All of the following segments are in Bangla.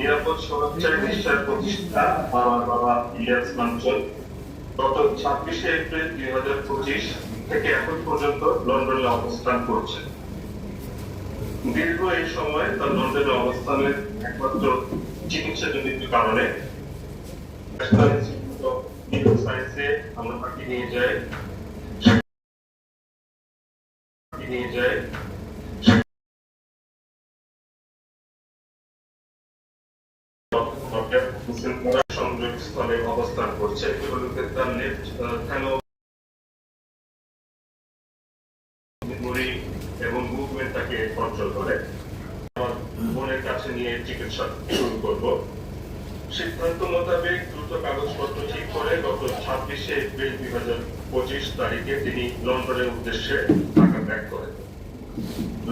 নিরাপদ সুরক্ষার নিশ্চয় প্রতিষ্ঠা আমার বাবা ইলিয়াস মাঞ্চল, গত ছাব্বিশে এপ্রিল দুই হাজার পঁচিশ থেকে এখন পর্যন্ত লন্ডনে অবস্থান করছে দীর্ঘ এই সময় তার লন্ডনে অবস্থানের একমাত্র চিকিৎসাজনিত কারণে আমরা তাকে নিয়ে যাই। নিয়ে যাই। স্থলে অবস্থান করছে। তার লেফট এবং মুভমেন্ট তাকে কন্ট্রোল করে? আমার বোনের কাছে নিয়ে চিকিৎসা শুরু করব। সিদ্ধান্ত মোতাবেক দ্রুত কাগজপত্র ঠিক করে গত ছাব্বিশে এপ্রিল দুই হাজার পঁচিশ তারিখে তিনি লন্ডনের উদ্দেশ্যে ঢাকা ত্যাগ করেন।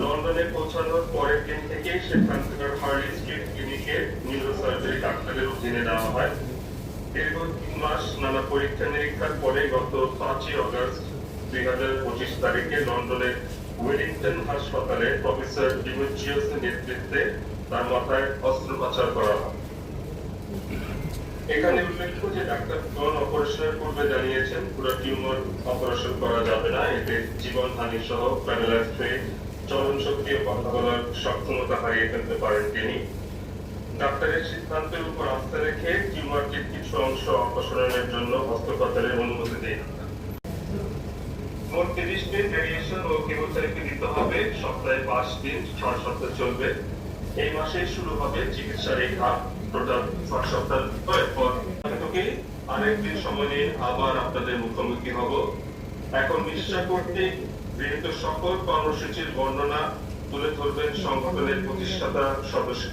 লন্ডনে পৌঁছানোর পরের দিন থেকে সেখানকার হার্লি স্ট্রিট ক্লিনিকে নিউরোসার্জারি ডাক্তারের অধীনে নেওয়া হয়। দীর্ঘ তিন মাস নানা পরীক্ষা নিরীক্ষার পরে গত পাঁচই অগস্ট দুই হাজার পঁচিশ তারিখে লন্ডনের ওয়েলিংটন হাসপাতালে প্রফেসর ডিমেট্রিয়াসের নেতৃত্বে তার মাথায় অস্ত্রোপচার করা হয়। এখানে উল্লেখ্য যে ডাক্তারগণ অপারেশনের পূর্বে জানিয়েছেন, পুরো টিউমার অপারেশন করা যাবে না, এতে জীবনহানি সহ প্যারালাইজ হয়ে চলন শক্তি ও কথা বলার সক্ষমতা হারিয়ে ফেলতে পারেন তিনি। ডাক্তারের সিদ্ধান্তের উপর আস্থা রেখে টিউমারটির কিছু অংশ অপসারণের জন্য অস্ত্রোপচারের অনুমতি দেয় মোট তিরিশ দিন রেডিয়েশন ও কেমোথেরাপি দিতে হবে। সপ্তাহে পাঁচ দিন, ছয় সপ্তাহ চলবে। এই মাসে শুরু হবে চিকিৎসার এই ধাপ টোটাল ছয় সপ্তাহ পর। আরেকদিন সময় নিয়ে আবার আপনাদের মুখোমুখি হব। এখন বিশ্বাস করতে গৃহীত সকল কর্মসূচির বর্ণনা তুলে ধরবেন সংগঠনের প্রতিষ্ঠাতা সদস্য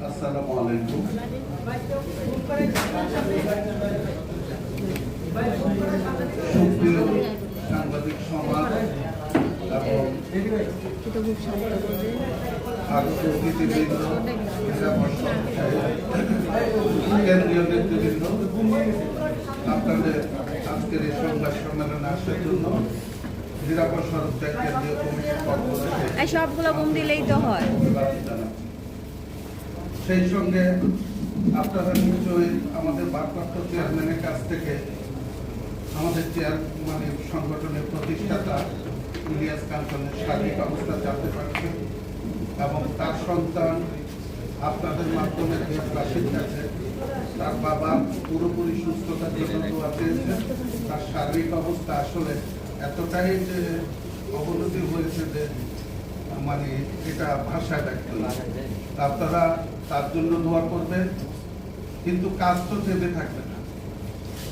আসসালামু আলাইকুম সাংবাদিক সমাজ এবং আগত অতিথিবৃন্দ কেন্দ্রীয় নেতৃবৃন্দ আপনাদের আজকের এই সংবাদ সম্মেলনে আসার জন্য নিরাপদ সড়ক কেন্দ্রীয় কমিটির পক্ষ থেকে সবগুলো ঘুম দিলেই তো হয়। সেই সঙ্গে আপনারা নিশ্চয়ই আমাদের ভারপ্রাপ্ত চেয়ারম্যানের কাছ থেকে আমাদের চেয়ার মানে সংগঠনের প্রতিষ্ঠাতা ইলিয়াস কাঞ্চনের শারীরিক অবস্থা জানতে পারছেন এবং তার সন্তান আপনাদের মাধ্যমে দেশবাসীর কাছে তার বাবা পুরোপুরি সুস্থতার জন্য দোয়া তার শারীরিক অবস্থা আসলে এতটাই যে অবনতি হয়েছে যে মানে এটা ভাষায় ব্যক্ত না। আপনারা তার জন্য দোয়া করবেন কিন্তু কাজ তো থেমে থাকবে না।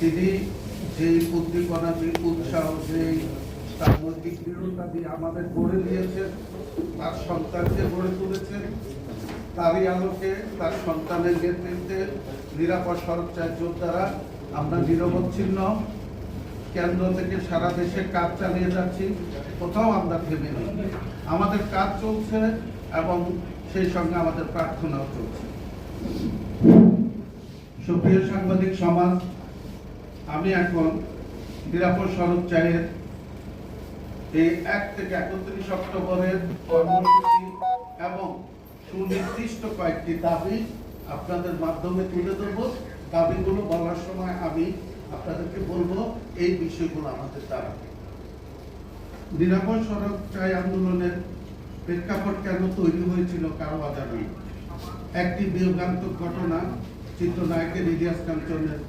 তিনি যেই উদ্দীপনা যে উৎসাহ, যেই তার নৈতিক দৃঢ়তা দিয়ে আমাদের গড়ে দিয়েছেন, তার সন্তানকে গড়ে তুলেছেন, তারই আলোকে তার সন্তানের নেতৃত্বে নিরাপদ সড়ক যোদ্ধারা আমরা নিরবচ্ছিন্ন কেন্দ্র থেকে সারা দেশে কাজ চালিয়ে যাচ্ছি, কোথাও আমরা থেমে নেই। আমাদের কাজ চলছে এবং সেই সঙ্গে আমাদের প্রার্থনাও চলছে। সুপ্রিয় সাংবাদিক সমাজ, আমি এখন নিরাপদ সড়ক চায়ের এই এক থেকে একত্রিশ অক্টোবরের কর্মসূচি এবং সুনির্দিষ্ট কয়েকটি দাবি আপনাদের মাধ্যমে তুলে ধরবো। দাবিগুলো বলার সময় আমি আপনাদেরকে বলব, এই বিষয়গুলো আমাদের দ্বারা। নিরাপদ সড়ক চাই আন্দোলনের প্রেক্ষাপট কেন তৈরি হয়েছিল কারও অজানা একটি বিয়োগান্তক ঘটনা চিত্রনায়কের ইলিয়াস কাঞ্চনের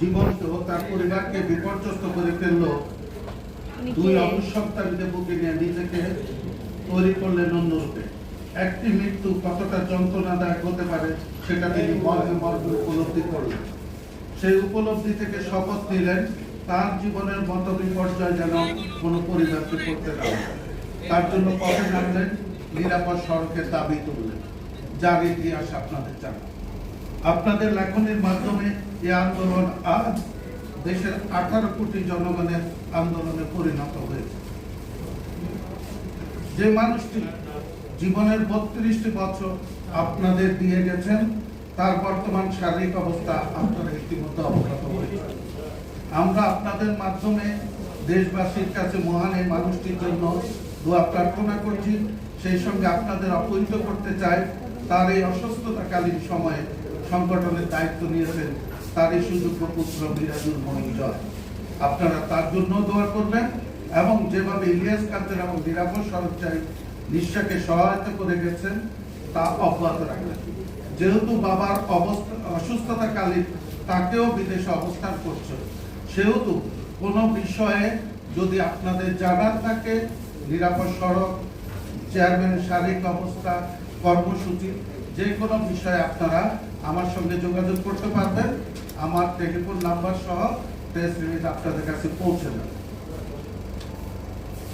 জীবনকে ও তার পরিবারকে বিপর্যস্ত করে ফেলল। দুই অবসপ্তাহীদের বুকে নিয়ে নিজেকে তৈরি করলেন অন্যরূপে। একটি মৃত্যু কতটা যন্ত্রণাদায়ক হতে পারে সেটা তিনি মর্মে মর্মে উপলব্ধি করলেন। সেই উপলব্ধি থেকে শপথ নিলেন তার জীবনের মত বিপর্যয় যেন কোনো পরিবারকে করতে না। তার জন্য পথে নামলেন? নিরাপদ সড়কের দাবি তুললেন। যার ইতিহাস আপনাদের জানা। আপনাদের লেখনের মাধ্যমে এই আন্দোলন আজ দেশের আঠারো কোটি জনগণের আন্দোলনে পরিণত হয়েছে। যে মানুষটি জীবনের বত্রিশটি বছর আপনাদের দিয়ে গেছেন, তার বর্তমান শারীরিক অবস্থা আপনারা ইতিমধ্যে অবগত হয়েছে আমরা আপনাদের মাধ্যমে দেশবাসীর কাছে মহান এই মানুষটির জন্য দোয়া প্রার্থনা করছি। সেই সঙ্গে আপনাদের অবহিত করতে চাই। তার এই অসুস্থতাকালীন সময়ে সংগঠনের দায়িত্ব নিয়েছেন। তার এই সুযোগ্য পুত্র মিরাজুল মহিন আপনারা তার জন্য দোয়া করবেন এবং যেভাবে ইলিয়াস কান্তের এবং নিরাপদ সরঞ্জাই নিঃশ্বাকে সহায়তা করে গেছেন, তা অব্যাহত রাখবেন। যেহেতু বাবার অবস্থা, অসুস্থতাকালীন তাকেও বিদেশে অবস্থান করছে, সেহেতু কোনো বিষয়ে যদি আপনাদের জানার থাকে নিরাপদ সড়ক চেয়ারম্যানের শারীরিক অবস্থা, কর্মসূচি, যে কোনো বিষয়ে আপনারা আমার সঙ্গে যোগাযোগ করতে পারবেন। আমার টেলিফোন নাম্বার সহ প্রেস রিলিজ আপনাদের কাছে পৌঁছে যাবে।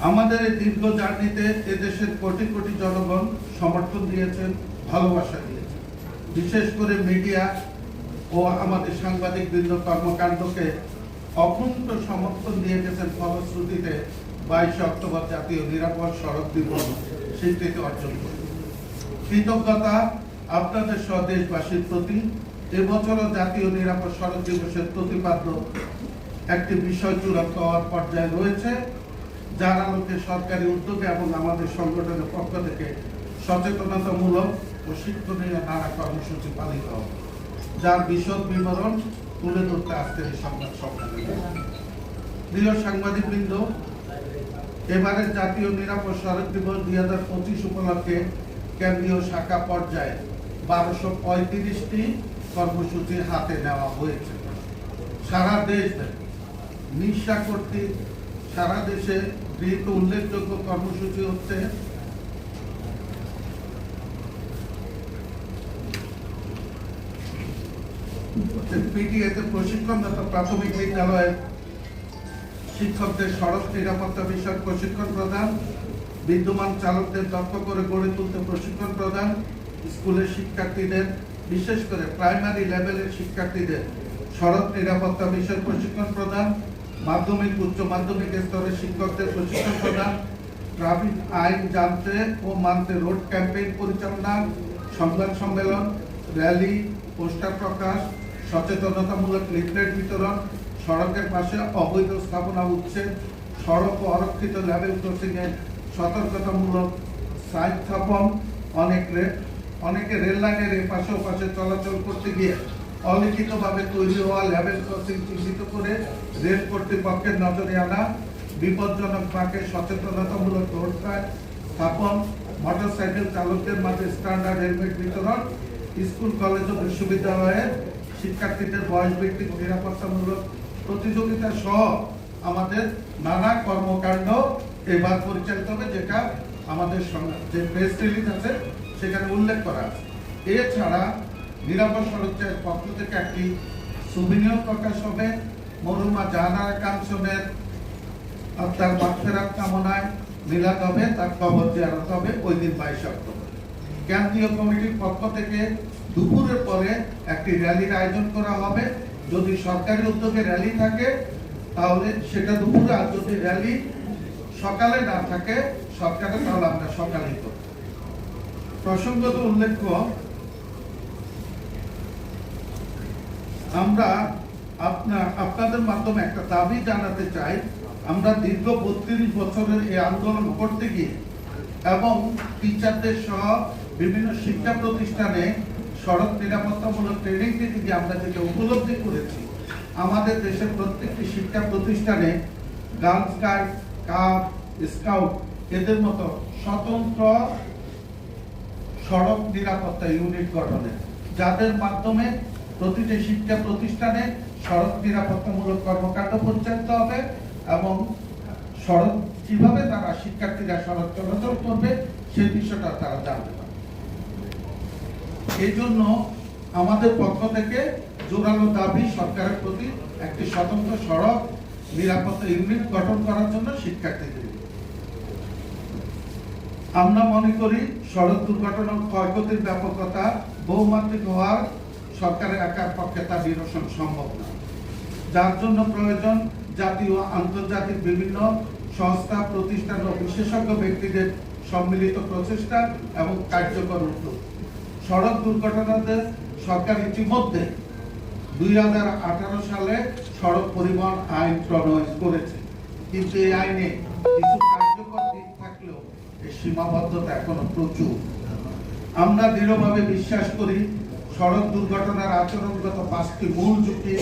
আমাদের এই দীর্ঘ জার্নিতে এদেশের কোটি কোটি জনগণ সমর্থন দিয়েছেন, ভালোবাসা দিয়েছেন। বিশেষ করে মিডিয়া ও আমাদের সাংবাদিক বৃন্দ কর্মকাণ্ডকে অকুণ্ঠ সমর্থন দিয়ে গেছেন ফলশ্রুতিতে। বাইশে অক্টোবর জাতীয় নিরাপদ সড়ক দিবস স্বীকৃতি অর্জন করে। কৃতজ্ঞতা আপনাদের সহ দেশবাসীর প্রতি। এবছরও জাতীয় নিরাপদ সড়ক দিবসের প্রতিপাদ্য একটি বিষয় চূড়ান্ত হওয়ার পর্যায়ে রয়েছে। যার আলোকে সরকারি উদ্যোগে এবং আমাদের সংগঠনের পক্ষ থেকে সচেতনতামূলক ও শিক্ষণীয় নানা কর্মসূচি পালিত হবে। যার বিশদ বিবরণ তুলে ধরতে এই সংবাদ সম্মেলনে। প্রিয় সাংবাদিকবৃন্দ এবারে জাতীয় নিরাপদ সড়ক দিবস দুই হাজার পঁচিশ উপলক্ষে কেন্দ্রীয় শাখা পর্যায়ে বারোশো পঁয়ত্রিশটি কর্মসূচি হাতে নেওয়া হয়েছে। সারা দেশ নিঃশা কর্তৃক সারা দেশে গৃহীত উল্লেখযোগ্য কর্মসূচি হচ্ছে পিটিএতে প্রশিক্ষণরত প্রাথমিক বিদ্যালয়ের শিক্ষকদের সড়ক নিরাপত্তা বিষয়ক প্রশিক্ষণ প্রদান, বিদ্যমান চালকদের দক্ষ করে গড়ে তুলতে প্রশিক্ষণ প্রদান, স্কুলের শিক্ষার্থীদের, বিশেষ করে প্রাইমারি লেভেলের শিক্ষার্থীদের সড়ক নিরাপত্তা বিষয়ক প্রশিক্ষণ প্রদান, মাধ্যমিক, উচ্চ মাধ্যমিক স্তরের শিক্ষকদের প্রশিক্ষণ প্রদান, ট্রাফিক আইন জানতে ও মানতে রোড ক্যাম্পেইন পরিচালনা, সংবাদ সম্মেলন, র্যালি, পোস্টার প্রকাশ, সচেতনতামূলক লিফলেট বিতরণ সড়কের পাশে অবৈধ স্থাপনা উচ্ছেদ সড়ক ও অরক্ষিত লেভেল ক্রসিং এর সতর্কতামূলক সাইড স্থাপন। অনেক অনেকে রেল লাইনের এ পাশে ও পাশে চলাচল করতে গিয়ে অলিখিতভাবে তৈরি হওয়া লেভেল ক্রসিং চিহ্নিত করে রেল কর্তৃপক্ষের নজরে আনা বিপজ্জনক ফাঁকে সচেতনতামূলক রোড ট্রাক স্থাপন, মোটরসাইকেল চালকদের মাঝে স্ট্যান্ডার্ড হেলমেট বিতরণ, স্কুল, কলেজ ও বিশ্ববিদ্যালয়ের শিক্ষার্থীদের বয়স ভিত্তিক নিরাপত্তামূলক প্রতিযোগিতা সহ আমাদের নানা কর্মকাণ্ড এবার পরিচালিত হবে, যেটা আমাদের যে প্রেস রিলিজ আছে, সেখানে উল্লেখ করা আছে। এছাড়া নিরাপদ সড়কের পক্ষ থেকে একটি সুবিনিয়োগ প্রকাশ হবে মরুমা জাহানারা কাঞ্চনের তার মাগফেরাত কামনায় মিলাদ হবে, তার কবর জিয়ারত হবে ওই দিন বাইশে অক্টোবর। কেন্দ্রীয় কমিটির পক্ষ থেকে দুপুরের পরে একটি র্যালির আয়োজন করা হবে। যদি সরকারি উদ্যোগে র্যালি থাকে, তাহলে সেটা দুপুরে আর যদি র্যালি সকালে না থাকে সরকারে তাহলে আমরা সকালেই করব। প্রসঙ্গত উল্লেখ্য, আমরা আপনার, আপনাদের মাধ্যমে একটা দাবি জানাতে চাই, আমরা দীর্ঘ বত্রিশ বছরের এই আন্দোলন করতে গিয়ে এবং টিচারদের সহ বিভিন্ন শিক্ষা প্রতিষ্ঠানে সড়ক নিরাপত্তামূলক ট্রেনিং দিতে আমরা যেটা উপলব্ধি করেছি, আমাদের দেশের প্রত্যেকটি শিক্ষা প্রতিষ্ঠানে গার্লস গাইড কাপ, স্কাউট এদের মতো স্বতন্ত্র সড়ক নিরাপত্তা ইউনিট গঠনের, যাদের মাধ্যমে প্রতিটি শিক্ষা প্রতিষ্ঠানে সড়ক নিরাপত্তামূলক কর্মকাণ্ড পরিচালিত হবে এবং সড়ক, কীভাবে তারা শিক্ষার্থীরা সড়ক চলাচল করবে সেই বিষয়টা তারা জানতে এই জন্য আমাদের পক্ষ থেকে জোরালো দাবি, সরকারের প্রতি একটি স্বতন্ত্র সড়ক, নিরাপত্তা ইউনিট গঠন করার জন্য শিক্ষার্থীদের। আমরা মনে করি সড়ক দুর্ঘটনা ক্ষয়ক্ষতির ব্যাপকতা বহুমাত্রিক হওয়ার সরকারের একার পক্ষে তা নিরসন সম্ভব না। যার জন্য প্রয়োজন জাতীয়, আন্তর্জাতিক বিভিন্ন সংস্থা, প্রতিষ্ঠান ও বিশেষজ্ঞ ব্যক্তিদের সম্মিলিত প্রচেষ্টা এবং কার্যকর উদ্যোগ। সড়ক দুর্ঘটনাতে সরকার ইতিমধ্যে দুই সালে সড়ক পরিবহন আইন প্রণয়ন করেছে। কিন্তু এই আইনে কিছু কার্যকর দিক থাকলেও এর সীমাবদ্ধতা এখনও প্রচুর। আমরা দৃঢ়ভাবে বিশ্বাস করি, সড়ক দুর্ঘটনার আচরণগত পাঁচটি মূল ঝুঁকি,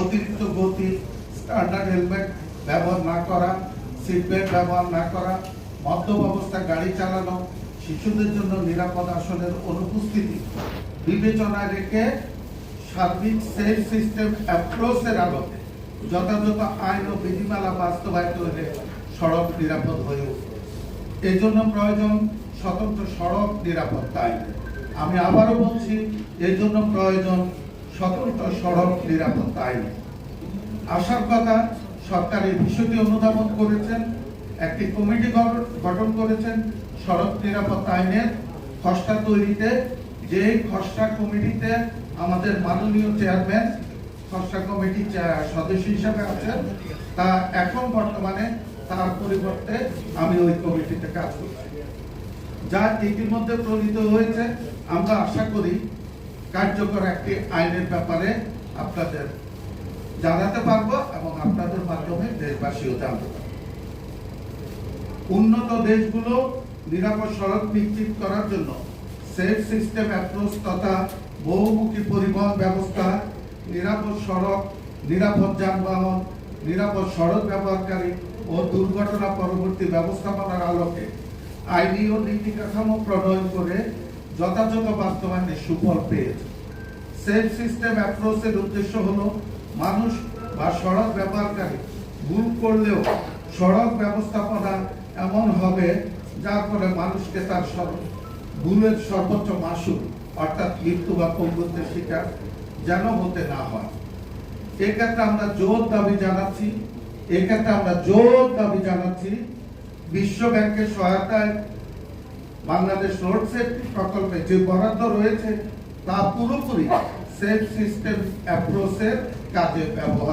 অতিরিক্ত গতি স্ট্যান্ডার্ড হেলমেট ব্যবহার না করা সিট বেল্ট ব্যবহার না করা মদ্যপ অবস্থায় গাড়ি চালানো শিশুদের জন্য নিরাপদ আসনের অনুপস্থিতি বিবেচনায় রেখে সার্বিক সেফ সিস্টেম অ্যাপ্রোচের আলোকে যথাযথ আইন ও বিধিমালা বাস্তবায়িত হলে সড়ক নিরাপদ হয়ে উঠবে। এই জন্য প্রয়োজন স্বতন্ত্র সড়ক নিরাপত্তা আইন। আমি আবারও বলছি এর জন্য প্রয়োজন স্বতন্ত্র সড়ক নিরাপত্তা আইন। আসার কথা সরকার এই বিষয়টি অনুধাবন করেছেন, একটি কমিটি গঠন করেছেন সড়ক নিরাপত্তা আইনের খসড়া তৈরিতে যে খসড়া কমিটিতে আমাদের মাননীয় চেয়ারম্যান, খসড়া কমিটি সদস্য হিসাবে আছেন, তা এখন বর্তমানে তার পরিবর্তে আমি ওই কমিটিতে কাজ করছি। যা ইতিমধ্যে প্রণীত হয়েছে, আমরা আশা করি কার্যকর একটি আইনের ব্যাপারে আপনাদের জানাতে পারব এবং আপনাদের মাধ্যমে দেশবাসীও জানতে পারবে। উন্নত দেশগুলো নিরাপদ সড়ক নিশ্চিত করার জন্য সেফ সিস্টেম অ্যাপ্রোচ তথা বহুমুখী পরিবহন ব্যবস্থা, নিরাপদ সড়ক, নিরাপদ যানবাহন, নিরাপদ সড়ক ব্যবহারকারী ও দুর্ঘটনা পরবর্তী ব্যবস্থাপনার আলোকে আইনি ও নীতি কাঠামো প্রণয়ন করে যথাযথ বাস্তবায়নে সুফল পেয়েছে। সেফ সিস্টেম অ্যাপ্রোচের উদ্দেশ্য হলো মানুষ বা সড়ক ব্যবহারকারী ভুল করলেও সড়ক ব্যবস্থাপনা এমন হবে যার ফলে মানুষকে তার ভুলের সর্বোচ্চ মাসুল, অর্থাৎ মৃত্যু বা পঙ্গুত্বের শিকার যেন হতে না হয়। এক্ষেত্রে আমরা জোর দাবি জানাচ্ছি, এক্ষেত্রে আমরা জোর দাবি জানাচ্ছি, বিশ্ব ব্যাংকের সহায়তায় বাংলাদেশ রোড সেফটি প্রকল্পে যে বরাদ্দ রয়েছে, তা পুরোপুরি সেফ সিস্টেম অ্যাপ্রোচের কাজে ব্যবহার।